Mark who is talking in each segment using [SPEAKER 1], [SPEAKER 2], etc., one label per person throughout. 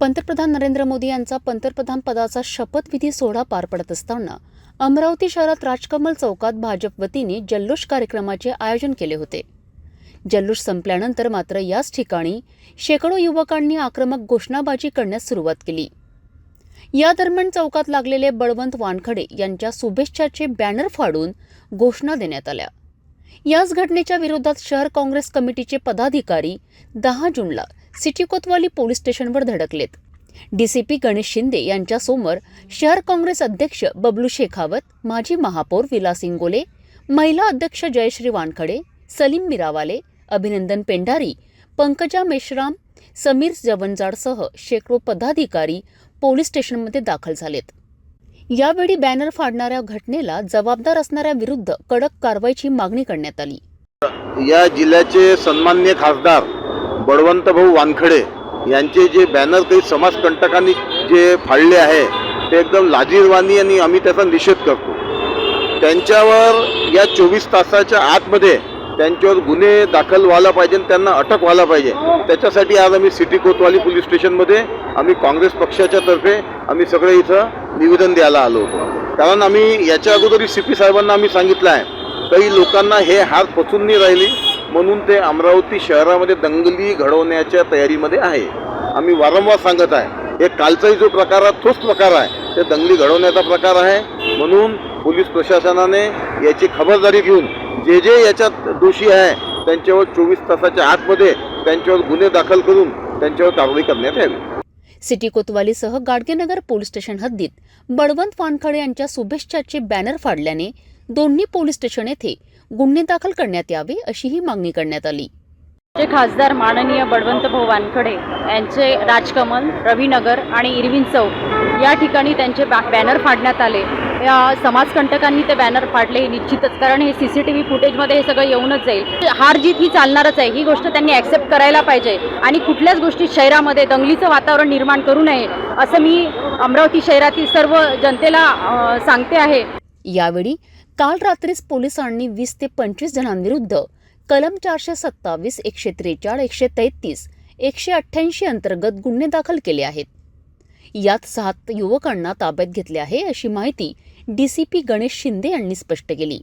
[SPEAKER 1] पंतप्रधान नरेंद्र मोदी यांचा पंतप्रधान पदाचा शपथविधी सोहळा पार पडत असताना अमरावती शहरात राजकमल चौकात भाजप वतीने जल्लोष कार्यक्रमाचे आयोजन केले होते. जल्लोष संपल्यानंतर मात्र याच ठिकाणी शेकडो युवकांनी आक्रमक घोषणाबाजी करण्यास सुरुवात केली. या दरम्यान चौकात लागलेले बळवंत वानखडे यांच्या शुभेच्छाचे बॅनर फाडून घोषणा देण्यात आल्या. याच घटनेच्या विरोधात शहर काँग्रेस कमिटीचे पदाधिकारी दहा जूनला सिटी कोतवाली पोलीस स्टेशनवर धडकलेत. डीसीपी गणेश शिंदे यांच्यासमोर शहर काँग्रेस अध्यक्ष बबलू शेखावत माजी महापौर विलास इंगोले महिला अध्यक्ष जयश्री वानखडे सलीम मिरावाले अभिनंदन पेंढारी पंकजा मेश्राम समीर जवनजाडसह शेकडो पदाधिकारी पोलीस स्टेशनमध्ये दाखल झालेत. यावेळी बॅनर फाडणाऱ्या घटनेला जबाबदार असणाऱ्या विरुद्ध कडक कारवाईची मागणी करण्यात आली.
[SPEAKER 2] या जिल्ह्याचे सन्मान्य खासदार बळवंत भाऊ वानखडे यांचे जे बॅनर काही समाजकंटकांनी जे फाडले आहे ते एकदम लाजीरवाणी आणि आम्ही त्याचा निषेध करतो. त्यांच्यावर या चोवीस तासाच्या आतमध्ये त्यांच्यावर गुन्हे दाखल व्हायला पाहिजे आणि त्यांना अटक व्हायला पाहिजे. त्याच्यासाठी आज आम्ही सिटी कोतवाली पोलीस स्टेशनमध्ये आम्ही काँग्रेस पक्षाच्या तर्फे आम्ही सगळे इथं निवेदन द्यायला आलो होतो. कारण आम्ही याच्या अगोदर सी पी साहेबांना आम्ही सांगितलं आहे काही लोकांना हे हात पचून नाही राहिली. म्हणून ते अमरावती शहरामध्ये दंगली घडवण्याच्या तयारीमध्ये आहे. आम्ही वारंवार सांगत आहे हे कालचाही जो प्रकार आहे तोच प्रकार आहे. ते दंगली घडवण्याचा प्रकार आहे. म्हणून पोलीस प्रशासनाने याची खबरदारी घेऊन जे जे याच्यात दोषी आहे त्यांच्यावर चोवीस तासाच्या आतमध्ये त्यांच्यावर गुन्हे दाखल करून त्यांच्यावर कारवाई करण्यात यावी.
[SPEAKER 1] सिटी कोतवालीसह गाडगेनगर पोलीस स्टेशन हद्दीत बळवंत वानखडे यांच्या शुभेच्छाचे बॅनर फाडल्याने दोन्ही पोलीस स्टेशन येथे गुन्हे दाखल करण्यात यावे अशीही मागणी करण्यात आली.
[SPEAKER 3] जे खासदार माननीय बळवंत भाऊ वानखडे यांचे राजकमल रविनगर आणि इरविन चौक या ठिकाणी त्यांचे बॅ बॅनर फाडण्यात आले. या समाजकंटकांनी ते बॅनर फाडले निश्चितच कारण हे सी सी टी व्ही फुटेजमध्ये हे सगळं येऊनच जाईल. हार जीत ही चालणारच आहे ही गोष्ट त्यांनी ॲक्सेप्ट करायला पाहिजे आणि कुठल्याच गोष्टी शहरामध्ये दंगलीचं वातावरण निर्माण करू नये असं मी अमरावती शहरातील सर्व जनतेला सांगते आहे.
[SPEAKER 1] यावेळी काल रात्रीच पोलिसांनी वीस ते पंचवीस जणांविरुद्ध कलम चारशे सत्तावीस एकशे त्रेचाळ एकशे तेहतीस एकशे अठ्ठ्याऐंशी अंतर्गत गुन्हे दाखल केले आहेत. यात सात युवकांना ताब्यात घेतले आहे अशी माहिती डीसीपी गणेश शिंदे यांनी स्पष्ट केली.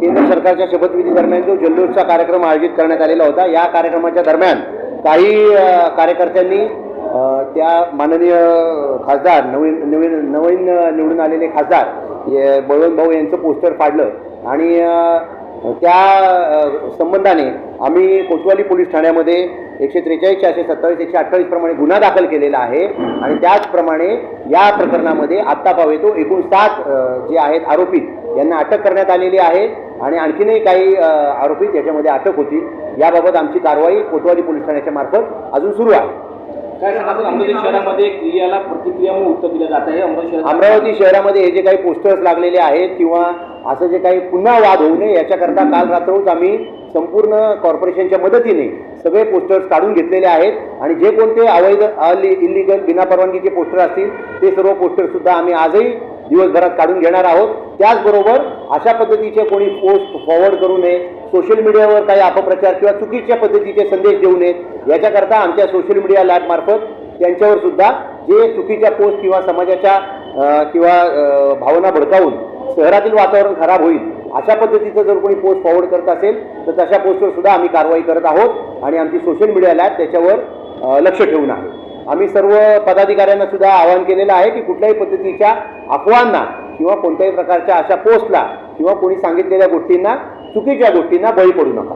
[SPEAKER 4] केंद्र सरकारच्या शपथविधी दरम्यान जो जल्लोषचा कार्यक्रम आयोजित करण्यात आलेला होता या कार्यक्रमाच्या दरम्यान काही कार्यकर्त्यांनी त्या माननीय खासदार नवीन नवीन नवीन निवडून आलेले खासदार ये बळवंत भाऊ यांचं पोस्टर फाडलं. आणि त्या संबंधाने आम्ही कोतवाली पोलीस ठाण्यामध्ये एकशे त्रेचाळीस चारशे सत्तावीस एकशे अठ्ठावीस प्रमाणे गुन्हा दाखल केलेला आहे. आणि त्याचप्रमाणे या प्रकरणामध्ये आत्ता पावे तो एकूण सात जे आहेत आरोपित यांना अटक करण्यात आलेली आहे. आणि आणखीनही काही आरोपित याच्यामध्ये अटक होतील याबाबत आमची कारवाई कोतवाली पोलीस ठाण्याच्या मार्फत अजून सुरू आहे.
[SPEAKER 5] काय अमरावती शहरामध्ये क्रियाला प्रतिक्रिया म्हणून उत्तर दिलं जात आहे. अमरावती शहरात
[SPEAKER 4] अमरावती शहरामध्ये हे जे काही पोस्टर्स लागलेले आहेत किंवा असं जे काही पुन्हा वाद होऊ नये याच्याकरता काल रात्रच आम्ही संपूर्ण कॉर्पोरेशनच्या मदतीने सगळे पोस्टर्स काढून घेतलेले आहेत. आणि जे कोणते अवैध अली इलिगल बिनापरवानगीचे पोस्टर असतील ते सर्व पोस्टर सुद्धा आम्ही आजही दिवसभरात काढून घेणार आहोत. त्याचबरोबर अशा पद्धतीचे कोणी पोस्ट फॉरवर्ड करू नये सोशल मीडियावर काही अपप्रचार किंवा चुकीच्या पद्धतीचे संदेश देऊ नयेत. याच्याकरता आमच्या सोशल मीडिया लॅबमार्फत त्यांच्यावर सुद्धा जे चुकीच्या पोस्ट किंवा समाजाच्या किंवा भावना भडकावून शहरातील वातावरण खराब होईल अशा पद्धतीचं जर कोणी पोस्ट फॉरवर्ड करत असेल तर तशा पोस्टवर सुद्धा आम्ही कारवाई करत आहोत आणि आमची सोशल मीडिया लॅब त्याच्यावर लक्ष ठेवून आहे. आम्ही सर्व पदाधिकाऱ्यांना सुद्धा आवाहन केलेलं आहे की कुठल्याही पद्धतीच्या अफवांना किंवा कोणत्याही प्रकारच्या अशा पोस्टला किंवा कोणी सांगितलेल्या गोष्टींना चुकीच्या गोष्टींना बळी पडू नका.